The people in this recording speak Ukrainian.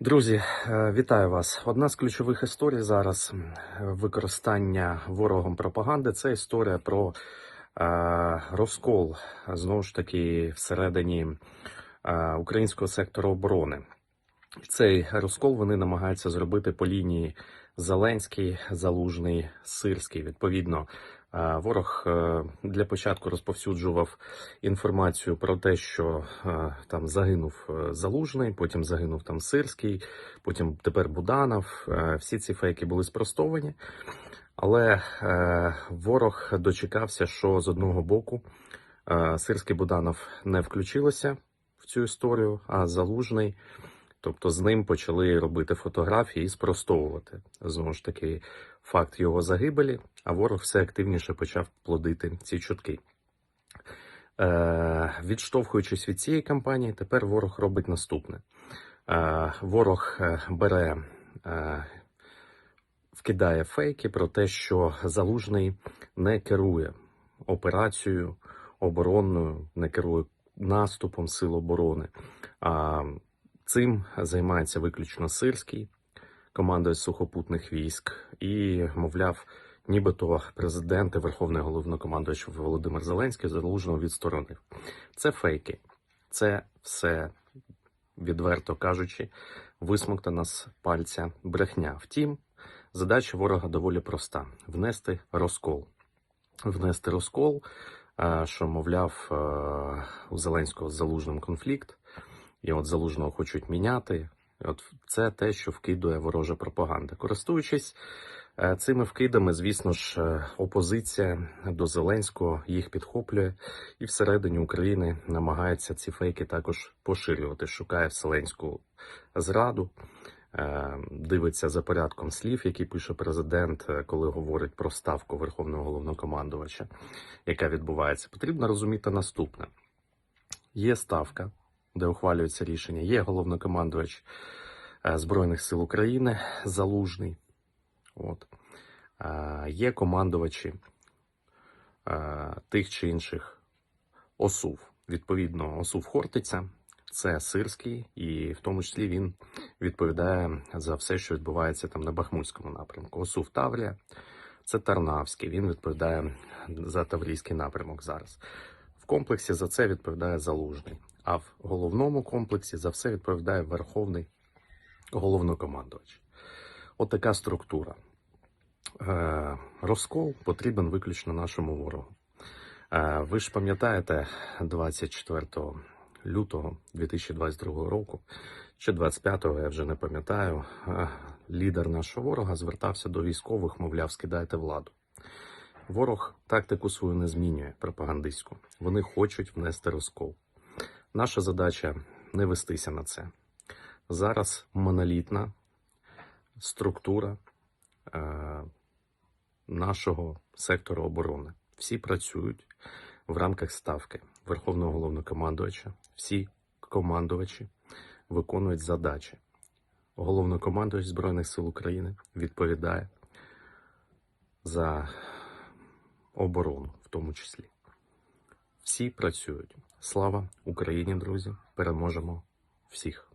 Друзі, е, вітаю вас. Одна з ключових історій зараз використання ворогом пропаганди це історія про е, розкол знову ж таки всередині е, українського сектору оборони. Цей розкол вони намагаються зробити по лінії Зеленський, Залужний, Сирський. Відповідно, е, ворог е, для початку розповсюджував інформацію про те, що е, там загинув Залужний, потім загинув там Сирський, потім тепер Буданов. Всі ці фейки були спростовані. Але е, ворог дочекався, що з одного боку е, Сирський Буданов не включилося в цю історію, а Залужний. Тобто з ним почали робити фотографії і спростовувати знову ж таки факт його загибелі, а ворог все активніше почав плодити ці чутки. Е, відштовхуючись від цієї кампанії, тепер ворог робить наступне: е, ворог е, бере, е, вкидає фейки про те, що залужний не керує операцією оборонною, не керує наступом сил оборони. А цим займається виключно Сирський, командує сухопутних військ, і, мовляв, нібито президент і верховний головнокомандуючий Володимир Зеленський залужного відсторонив. Це фейки, це все, відверто кажучи, висмоктана з пальця брехня. Втім, задача ворога доволі проста: внести розкол. Внести розкол, е, що, мовляв, е, у Зеленського з залужним конфлікт, і от залужного хочуть міняти. От це те, що вкидує ворожа пропаганда. Користуючись е, цими вкидами, звісно ж, е, опозиція до Зеленського їх підхоплює і всередині України намагається ці фейки також поширювати. Шукає вселенську зраду, е, дивиться за порядком слів, які пише президент, коли говорить про ставку верховного головнокомандувача, яка відбувається. Потрібно розуміти наступне: є ставка де ухвалюється рішення. Є головнокомандувач е, Збройних сил України Залужний. От. Е, Є командувачі е, тих чи інших ОСУВ. Відповідно, ОСУВ Хортиця, це Сирський, і в тому числі він відповідає за все, що відбувається там на Бахмутському напрямку. ОСУВ Таврія, це Тарнавський, він відповідає за Таврійський напрямок зараз. В комплексі за це відповідає Залужний. А в головному комплексі за все відповідає Верховний головнокомандувач. От така структура. Е, розкол потрібен виключно нашому ворогу. Е, ви ж пам'ятаєте 24 лютого 2022 року, чи 25-го, я вже не пам'ятаю, е, лідер нашого ворога звертався до військових, мовляв, скидайте владу. Ворог тактику свою не змінює пропагандистську. Вони хочуть внести розкол. Наша задача не вестися на це. Зараз монолітна структура е, нашого сектору оборони. Всі працюють в рамках ставки Верховного головнокомандувача. Всі командувачі виконують задачі. Головнокомандувач Збройних сил України відповідає за оборону, в тому числі. Всі працюють. Слава Україні, друзі! Переможемо всіх!